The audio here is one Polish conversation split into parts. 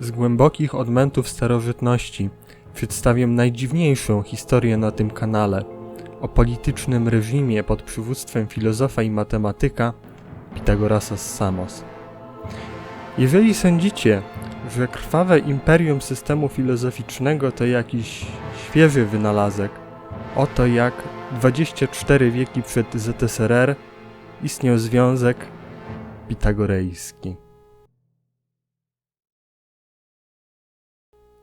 Z głębokich odmętów starożytności przedstawię najdziwniejszą historię na tym kanale o politycznym reżimie pod przywództwem filozofa i matematyka Pitagorasa z Samos. Jeżeli sądzicie, że krwawe imperium systemu filozoficznego to jakiś świeży wynalazek, oto jak 24 wieki przed ZSRR istniał związek pitagorejski.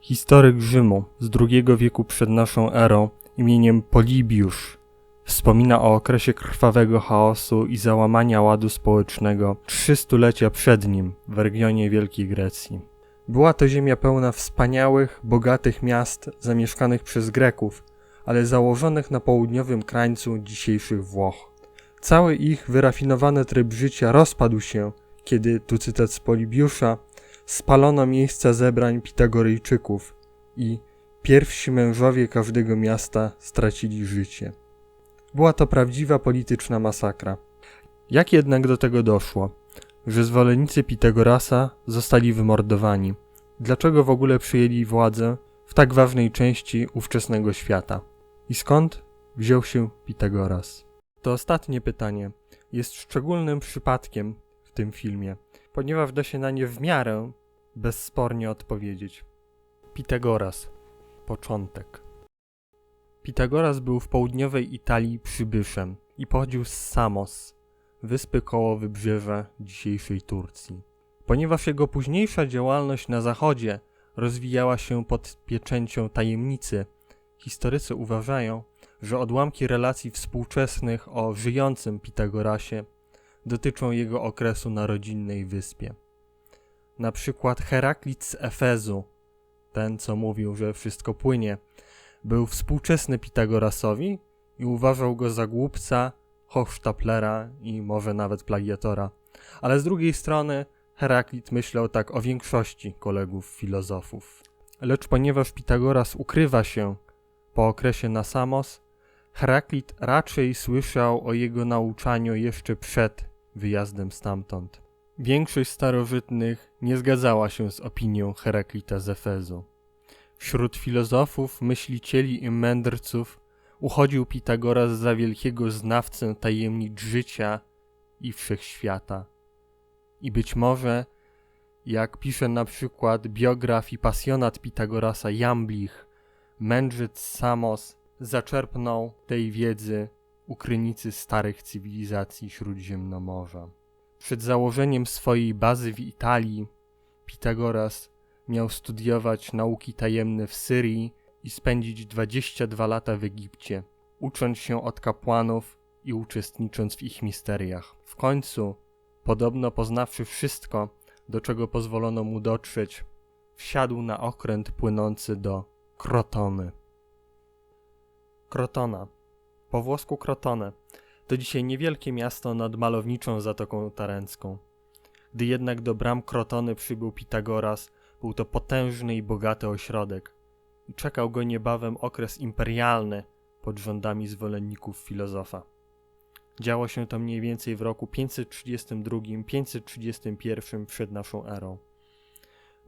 Historyk Rzymu z II wieku przed naszą erą imieniem Polibiusz wspomina o okresie krwawego chaosu i załamania ładu społecznego trzy stulecia przed nim w regionie Wielkiej Grecji. Była to ziemia pełna wspaniałych, bogatych miast zamieszkanych przez Greków, ale założonych na południowym krańcu dzisiejszych Włoch. Cały ich wyrafinowany tryb życia rozpadł się, kiedy, tu cytat z Polibiusza, spalono miejsca zebrań Pitagorejczyków i pierwsi mężowie każdego miasta stracili życie. Była to prawdziwa polityczna masakra. Jak jednak do tego doszło, że zwolennicy Pitagorasa zostali wymordowani? Dlaczego w ogóle przyjęli władzę w tak ważnej części ówczesnego świata? I skąd wziął się Pitagoras? To ostatnie pytanie jest szczególnym przypadkiem w tym filmie, ponieważ da się na nie w miarę bezspornie odpowiedzieć. Pitagoras. Początek. Pitagoras był w południowej Italii przybyszem i pochodził z Samos, wyspy koło wybrzeża dzisiejszej Turcji. Ponieważ jego późniejsza działalność na zachodzie rozwijała się pod pieczęcią tajemnicy, historycy uważają, że odłamki relacji współczesnych o żyjącym Pitagorasie dotyczą jego okresu na rodzinnej wyspie. Na przykład Heraklit z Efezu, ten co mówił, że wszystko płynie, był współczesny Pitagorasowi i uważał go za głupca, Hochstaplera i może nawet plagiatora. Ale z drugiej strony Heraklit myślał tak o większości kolegów filozofów. Lecz ponieważ Pitagoras ukrywa się po okresie na Samos, Heraklit raczej słyszał o jego nauczaniu jeszcze przed wyjazdem stamtąd. Większość starożytnych nie zgadzała się z opinią Heraklita z Efezu. Wśród filozofów, myślicieli i mędrców uchodził Pitagoras za wielkiego znawcę tajemnic życia i wszechświata. I być może, jak pisze na przykład biograf i pasjonat Pitagorasa Jamblich, mędrzec Samos zaczerpnął tej wiedzy u krynicy starych cywilizacji Śródziemnomorza. Przed założeniem swojej bazy w Italii Pitagoras miał studiować nauki tajemne w Syrii i spędzić 22 lata w Egipcie, ucząc się od kapłanów i uczestnicząc w ich misteriach. W końcu, podobno poznawszy wszystko, do czego pozwolono mu dotrzeć, wsiadł na okręt płynący do Krotony. Krotona, po włosku Krotone, to dzisiaj niewielkie miasto nad malowniczą Zatoką Tarencką. Gdy jednak do bram Krotony przybył Pitagoras, był to potężny i bogaty ośrodek i czekał go niebawem okres imperialny pod rządami zwolenników filozofa. Działo się to mniej więcej w roku 532-531 przed naszą erą.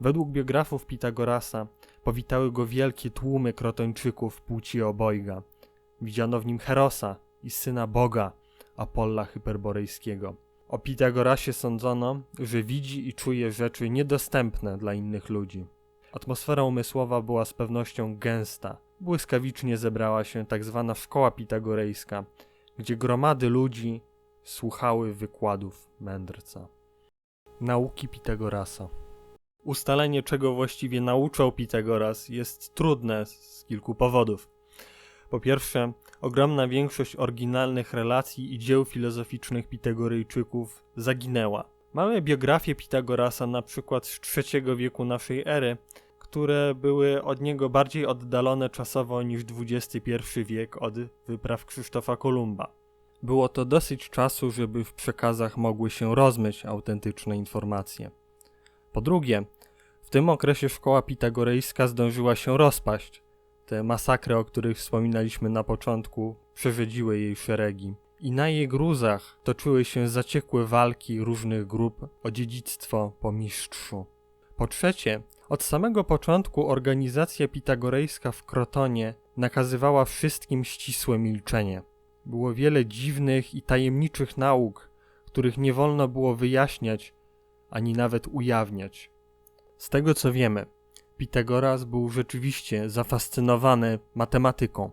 Według biografów Pitagorasa powitały go wielkie tłumy krotończyków płci obojga. Widziano w nim Herosa i syna Boga, Apolla Hyperborejskiego. O Pitagorasie sądzono, że widzi i czuje rzeczy niedostępne dla innych ludzi. Atmosfera umysłowa była z pewnością gęsta. Błyskawicznie zebrała się tak zwana szkoła pitagorejska, gdzie gromady ludzi słuchały wykładów mędrca. Nauki Pitagorasa Ustalenie, czego właściwie nauczał Pitagoras, jest trudne z kilku powodów. Po pierwsze, ogromna większość oryginalnych relacji i dzieł filozoficznych Pitagorejczyków zaginęła. Mamy biografię Pitagorasa na przykład z III wieku naszej ery, które były od niego bardziej oddalone czasowo niż XXI wiek od wypraw Krzysztofa Kolumba. Było to dosyć czasu, żeby w przekazach mogły się rozmyć autentyczne informacje. Po drugie, w tym okresie szkoła pitagorejska zdążyła się rozpaść. Te masakry, o których wspominaliśmy na początku, przerzedziły jej szeregi. I na jej gruzach toczyły się zaciekłe walki różnych grup o dziedzictwo po mistrzu. Po trzecie, od samego początku organizacja pitagorejska w Krotonie nakazywała wszystkim ścisłe milczenie. Było wiele dziwnych i tajemniczych nauk, których nie wolno było wyjaśniać ani nawet ujawniać. Z tego co wiemy, Pitagoras był rzeczywiście zafascynowany matematyką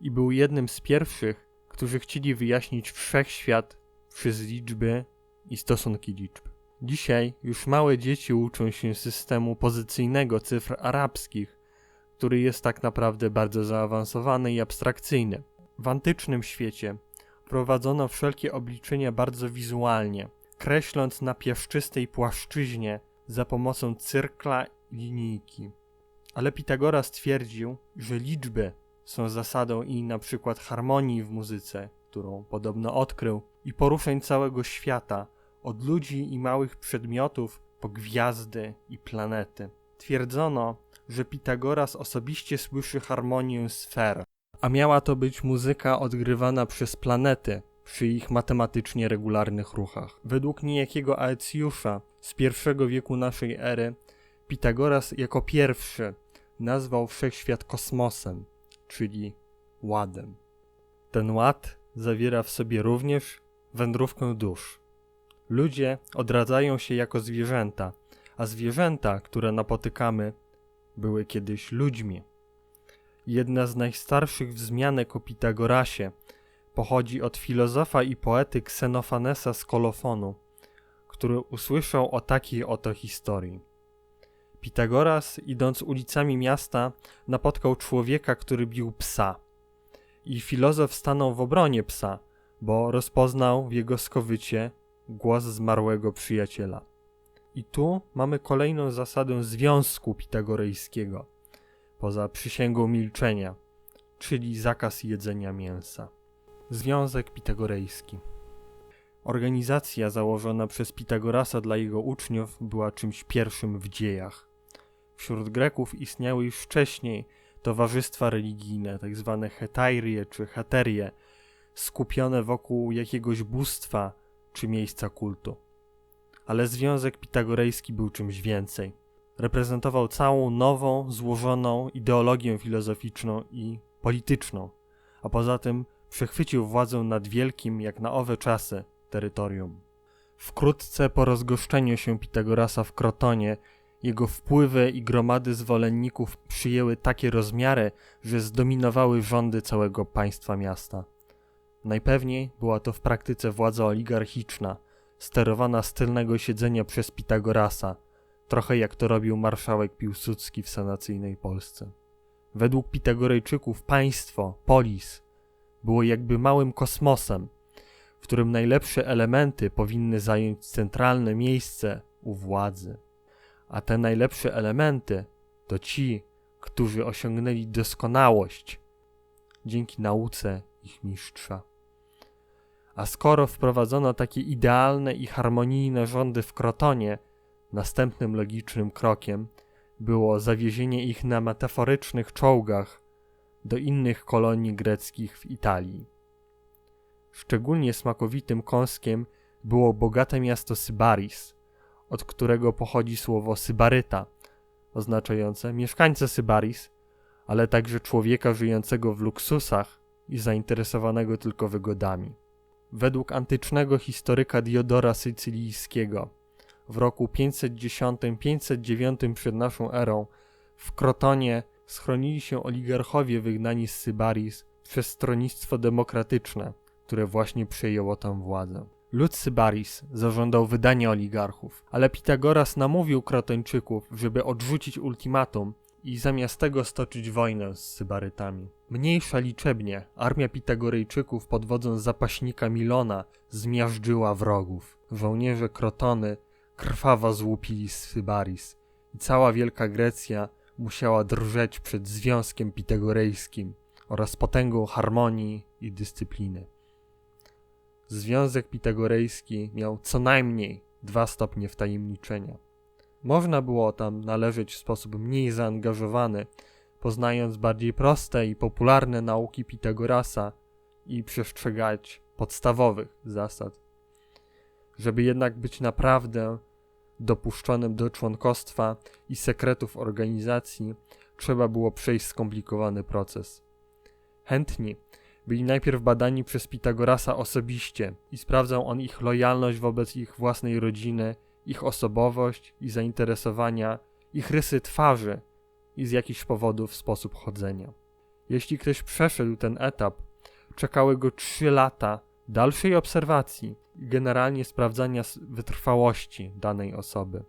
i był jednym z pierwszych, którzy chcieli wyjaśnić wszechświat przez liczby i stosunki liczb. Dzisiaj już małe dzieci uczą się systemu pozycyjnego cyfr arabskich, który jest tak naprawdę bardzo zaawansowany i abstrakcyjny. W antycznym świecie prowadzono wszelkie obliczenia bardzo wizualnie, kreśląc na piaszczystej płaszczyźnie za pomocą cyrkla linijki. Ale Pitagoras twierdził, że liczby są zasadą i na przykład harmonii w muzyce, którą podobno odkrył, i poruszeń całego świata, od ludzi i małych przedmiotów po gwiazdy i planety. Twierdzono, że Pitagoras osobiście słyszy harmonię sfer, a miała to być muzyka odgrywana przez planety przy ich matematycznie regularnych ruchach. Według niejakiego Aecjusza z pierwszego wieku naszej ery Pitagoras jako pierwszy nazwał wszechświat kosmosem, czyli ładem. Ten ład zawiera w sobie również wędrówkę dusz. Ludzie odradzają się jako zwierzęta, a zwierzęta, które napotykamy, były kiedyś ludźmi. Jedna z najstarszych wzmianek o Pitagorasie pochodzi od filozofa i poety Ksenofanesa z Kolofonu, który usłyszał o takiej oto historii. Pitagoras, idąc ulicami miasta, napotkał człowieka, który bił psa. I filozof stanął w obronie psa, bo rozpoznał w jego skowycie głos zmarłego przyjaciela. I tu mamy kolejną zasadę związku pitagorejskiego, poza przysięgą milczenia, czyli zakaz jedzenia mięsa. Związek pitagorejski. Organizacja założona przez Pitagorasa dla jego uczniów była czymś pierwszym w dziejach. Wśród Greków istniały już wcześniej towarzystwa religijne. Tak hetairie czy heterie, skupione wokół jakiegoś bóstwa czy miejsca kultu. Ale związek pitagorejski był czymś więcej. Reprezentował całą nową, złożoną ideologię filozoficzną i polityczną, a poza tym przechwycił władzę nad wielkim, jak na owe czasy, terytorium. Wkrótce po rozgoszczeniu się Pitagorasa w Krotonie, jego wpływy i gromady zwolenników przyjęły takie rozmiary, że zdominowały rządy całego państwa miasta. Najpewniej była to w praktyce władza oligarchiczna, sterowana z tylnego siedzenia przez Pitagorasa, trochę jak to robił marszałek Piłsudski w sanacyjnej Polsce. Według Pitagorejczyków państwo, polis, było jakby małym kosmosem, w którym najlepsze elementy powinny zająć centralne miejsce u władzy. A te najlepsze elementy to ci, którzy osiągnęli doskonałość dzięki nauce ich mistrza. A skoro wprowadzono takie idealne i harmonijne rządy w Krotonie, następnym logicznym krokiem było zawiezienie ich na metaforycznych czołgach do innych kolonii greckich w Italii. Szczególnie smakowitym kąskiem było bogate miasto Sybaris, od którego pochodzi słowo Sybaryta, oznaczające mieszkańcę Sybaris, ale także człowieka żyjącego w luksusach i zainteresowanego tylko wygodami. Według antycznego historyka Diodora Sycylijskiego w roku 510-509 przed naszą erą w Krotonie schronili się oligarchowie wygnani z Sybaris przez stronnictwo demokratyczne, które właśnie przejęło tam władzę. Lud Sybaris zażądał wydania oligarchów, ale Pitagoras namówił Krotończyków, żeby odrzucić ultimatum i zamiast tego stoczyć wojnę z Sybarytami. Mniejsza liczebnie, armia Pitagorejczyków pod wodzą zapaśnika Milona zmiażdżyła wrogów. Żołnierze Krotony krwawo złupili Sybaris i cała Wielka Grecja musiała drżeć przed związkiem pitagorejskim oraz potęgą harmonii i dyscypliny. Związek pitagorejski miał co najmniej dwa stopnie wtajemniczenia. Można było tam należeć w sposób mniej zaangażowany, poznając bardziej proste i popularne nauki Pitagorasa i przestrzegać podstawowych zasad. Żeby jednak być naprawdę dopuszczonym do członkostwa i sekretów organizacji, trzeba było przejść skomplikowany proces. Chętni byli najpierw badani przez Pitagorasa osobiście i sprawdzał on ich lojalność wobec ich własnej rodziny, ich osobowość i zainteresowania, ich rysy twarzy i z jakichś powodów sposób chodzenia. Jeśli ktoś przeszedł ten etap, czekały go trzy lata dalszej obserwacji i generalnie sprawdzania wytrwałości danej osoby.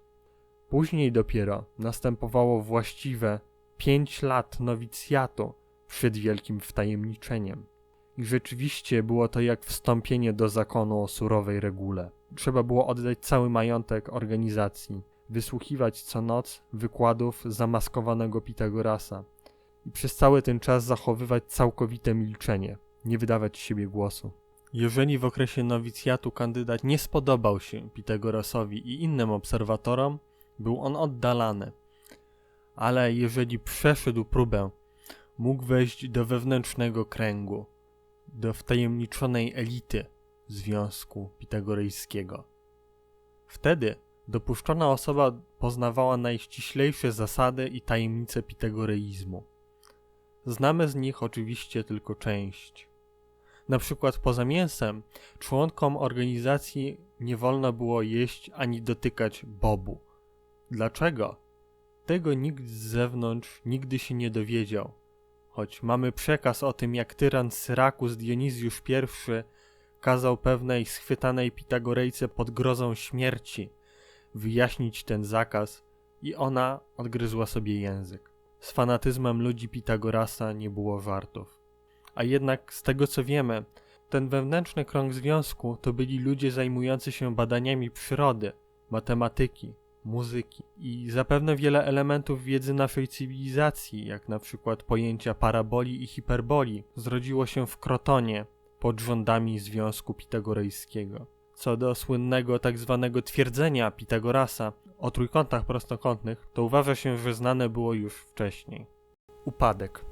Później dopiero następowało właściwe pięć lat nowicjatu przed wielkim wtajemniczeniem. I rzeczywiście było to jak wstąpienie do zakonu o surowej regule. Trzeba było oddać cały majątek organizacji, wysłuchiwać co noc wykładów zamaskowanego Pitagorasa i przez cały ten czas zachowywać całkowite milczenie, nie wydawać siebie głosu. Jeżeli w okresie nowicjatu kandydat nie spodobał się Pitagorasowi i innym obserwatorom, był on oddalany. Ale jeżeli przeszedł próbę, mógł wejść do wewnętrznego kręgu, do wtajemniczonej elity Związku Pitagorejskiego. Wtedy dopuszczona osoba poznawała najściślejsze zasady i tajemnice pitagoreizmu. Znamy z nich oczywiście tylko część. Na przykład poza mięsem, członkom organizacji nie wolno było jeść ani dotykać bobu. Dlaczego? Tego nikt z zewnątrz nigdy się nie dowiedział. Choć mamy przekaz o tym, jak tyran Syrakus Dionizjusz I kazał pewnej schwytanej Pitagorejce pod grozą śmierci wyjaśnić ten zakaz i ona odgryzła sobie język. Z fanatyzmem ludzi Pitagorasa nie było żartów. A jednak z tego co wiemy, ten wewnętrzny krąg związku to byli ludzie zajmujący się badaniami przyrody, matematyki, muzyki i zapewne wiele elementów wiedzy naszej cywilizacji, jak na przykład pojęcia paraboli i hiperboli, zrodziło się w Krotonie pod rządami Związku Pitagorejskiego. Co do słynnego tak zwanego twierdzenia Pitagorasa o trójkątach prostokątnych, to uważa się, że znane było już wcześniej. Upadek.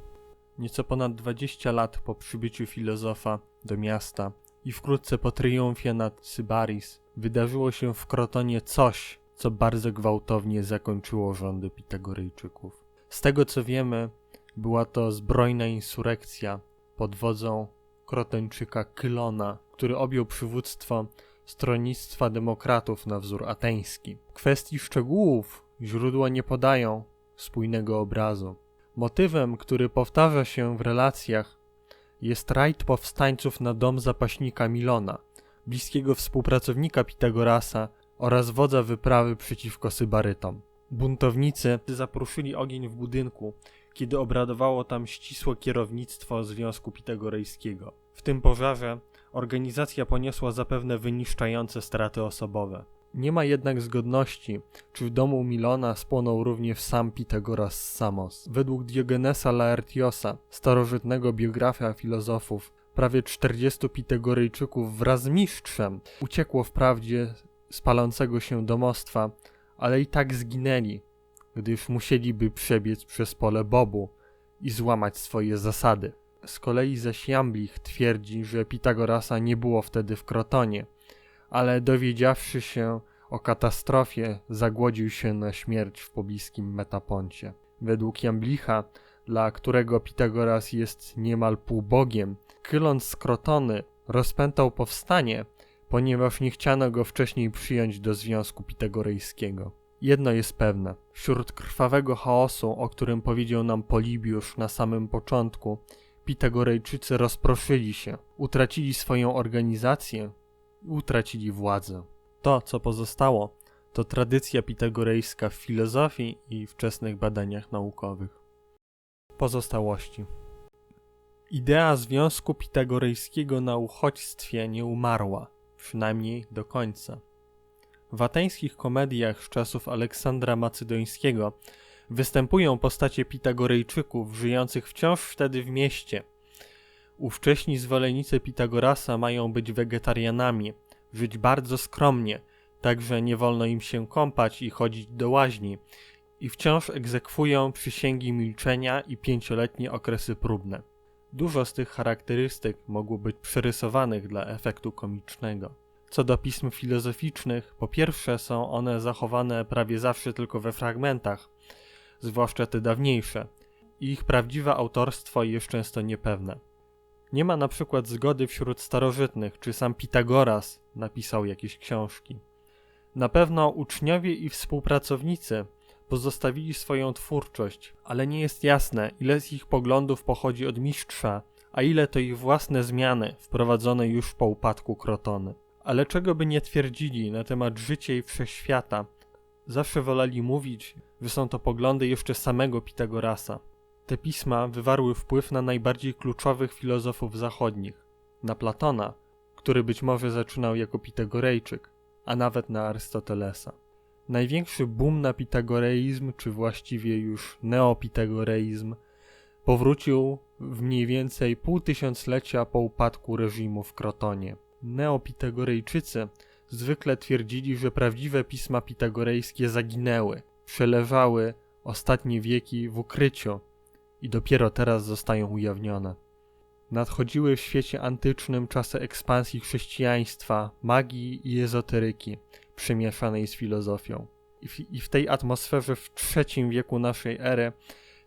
Nieco ponad 20 lat po przybyciu filozofa do miasta i wkrótce po triumfie nad Sybaris wydarzyło się w Krotonie coś, co bardzo gwałtownie zakończyło rządy Pitagorejczyków. Z tego co wiemy, była to zbrojna insurekcja pod wodzą Krotończyka Kylona, który objął przywództwo stronnictwa demokratów na wzór ateński. W kwestii szczegółów źródła nie podają spójnego obrazu. Motywem, który powtarza się w relacjach, jest rajd powstańców na dom zapaśnika Milona, bliskiego współpracownika Pitagorasa oraz wodza wyprawy przeciwko Sybarytom. Buntownicy zapruszyli ogień w budynku, kiedy obradowało tam ścisłe kierownictwo Związku Pitagorejskiego. W tym pożarze organizacja poniosła zapewne wyniszczające straty osobowe. Nie ma jednak zgodności, czy w domu Milona spłonął również sam Pitagoras Samos. Według Diogenesa Laertiosa, starożytnego biografa filozofów, prawie 40 Pitagorejczyków wraz z mistrzem uciekło wprawdzie z palącego się domostwa, ale i tak zginęli, gdyż musieliby przebiec przez pole Bobu i złamać swoje zasady. Z kolei zaś Jamblich twierdzi, że Pitagorasa nie było wtedy w Krotonie, ale dowiedziawszy się o katastrofie, zagłodził się na śmierć w pobliskim Metaponcie. Według Jamblicha, dla którego Pitagoras jest niemal półbogiem, Kylon z Krotony rozpętał powstanie, ponieważ nie chciano go wcześniej przyjąć do Związku Pitagorejskiego. Jedno jest pewne: wśród krwawego chaosu, o którym powiedział nam Polibiusz na samym początku, Pitagorejczycy rozproszyli się, utracili swoją organizację i utracili władzę. To, co pozostało, to tradycja pitagorejska w filozofii i wczesnych badaniach naukowych. Pozostałości. Idea związku pitagorejskiego na uchodźstwie nie umarła, przynajmniej do końca. W ateńskich komediach z czasów Aleksandra Macedońskiego występują postacie Pitagorejczyków żyjących wciąż wtedy w mieście. Ówcześni zwolennicy Pitagorasa mają być wegetarianami, żyć bardzo skromnie, także nie wolno im się kąpać i chodzić do łaźni, i wciąż egzekwują przysięgi milczenia i pięcioletnie okresy próbne. Dużo z tych charakterystyk mogło być przerysowanych dla efektu komicznego. Co do pism filozoficznych, po pierwsze są one zachowane prawie zawsze tylko we fragmentach, zwłaszcza te dawniejsze, ich prawdziwe autorstwo jest często niepewne. Nie ma na przykład zgody wśród starożytnych, czy sam Pitagoras napisał jakieś książki. Na pewno uczniowie i współpracownicy pozostawili swoją twórczość, ale nie jest jasne, ile z ich poglądów pochodzi od mistrza, a ile to ich własne zmiany wprowadzone już po upadku Krotony. Ale czego by nie twierdzili na temat życia i wszechświata, zawsze woleli mówić, że są to poglądy jeszcze samego Pitagorasa. Te pisma wywarły wpływ na najbardziej kluczowych filozofów zachodnich, na Platona, który być może zaczynał jako Pitagorejczyk, a nawet na Arystotelesa. Największy boom na pitagoreizm, czy właściwie już neopitagoreizm, powrócił w mniej więcej pół tysiąclecia po upadku reżimu w Krotonie. Neopitagorejczycy zwykle twierdzili, że prawdziwe pisma pitagorejskie zaginęły, przeleżały ostatnie wieki w ukryciu i dopiero teraz zostają ujawnione. Nadchodziły w świecie antycznym czasy ekspansji chrześcijaństwa, magii i ezoteryki, przemieszanej z filozofią. I w, I w, tej atmosferze w III wieku naszej ery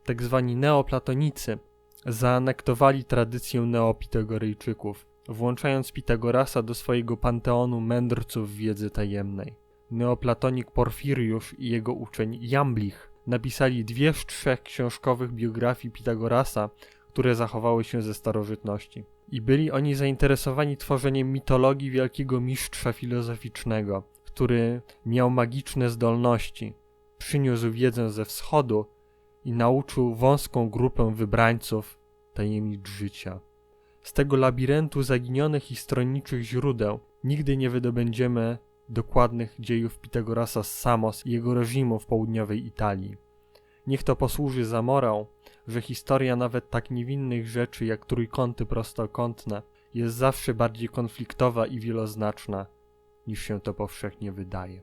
tak zwani neoplatonicy zaanektowali tradycję neopitagorejczyków, włączając Pitagorasa do swojego panteonu mędrców wiedzy tajemnej. Neoplatonik Porfiriusz i jego uczeń Jamblich napisali dwie z trzech książkowych biografii Pitagorasa, które zachowały się ze starożytności. I byli oni zainteresowani tworzeniem mitologii wielkiego mistrza filozoficznego, który miał magiczne zdolności, przyniósł wiedzę ze wschodu i nauczył wąską grupę wybrańców tajemnic życia. Z tego labiryntu zaginionych i stronniczych źródeł nigdy nie wydobędziemy dokładnych dziejów Pitagorasa z Samos i jego reżimu w południowej Italii. Niech to posłuży za morał, że historia nawet tak niewinnych rzeczy jak trójkąty prostokątne jest zawsze bardziej konfliktowa i wieloznaczna niż się to powszechnie wydaje.